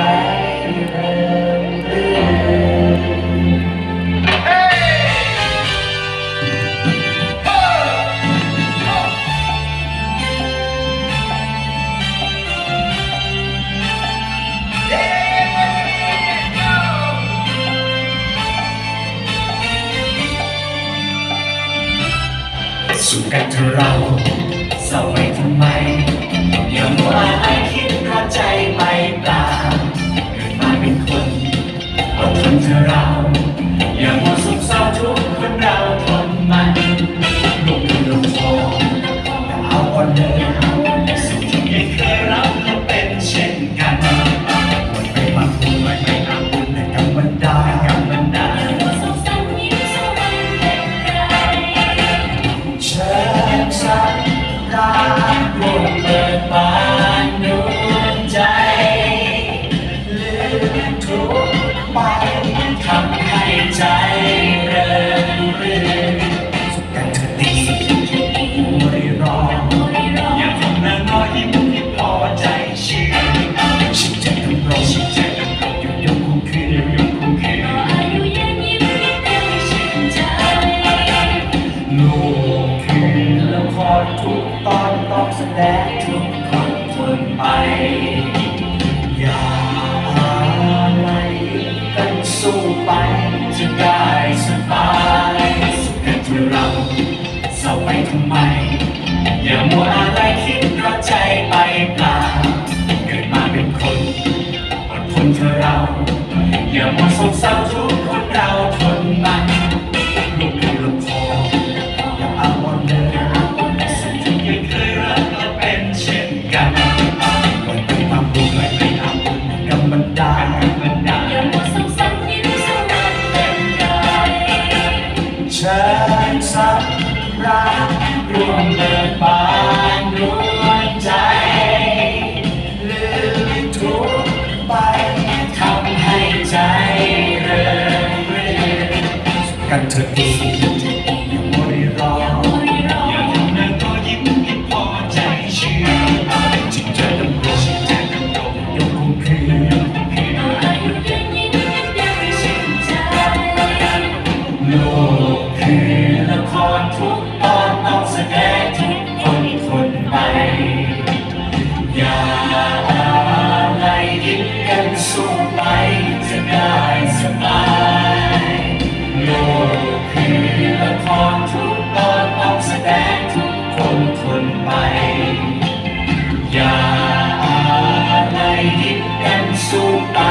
สู่กันเถอเราเศร้าไปทำไมยอมว่าไคิดท้อาใจ การรวมเปิดบานดวงใจลืมทุกไปทำให้ใจเริงรื่นสุขกันเธอดีไม่รออย่าทำหน้าน้อยยิ้มที่พอใจชื่อชิดใจทำรองชิดใจทำรองยกยกคู่คืนยกคู่คืนอายุยืนยิ้มให้เต็มชื่นใจลูก คนแล้วคอยทุกตอนต้องแสดงทุกคนทนไป อย่าอะไรกันสู้ไปจะได้สบายสุขกันเถอะเราเศร้าไปทำไม อย่ามัวอะไรคิดรักใจไปเปล่าเกิดมาเป็นคนอดทนเถอะเรา อย่ามัวโศกเศร้าทุก ฉันดาลอย่ามัวสุขสันต์ยิ้มสวรรค์เป็นไรเชิญสักรักรวมเดินบาน so.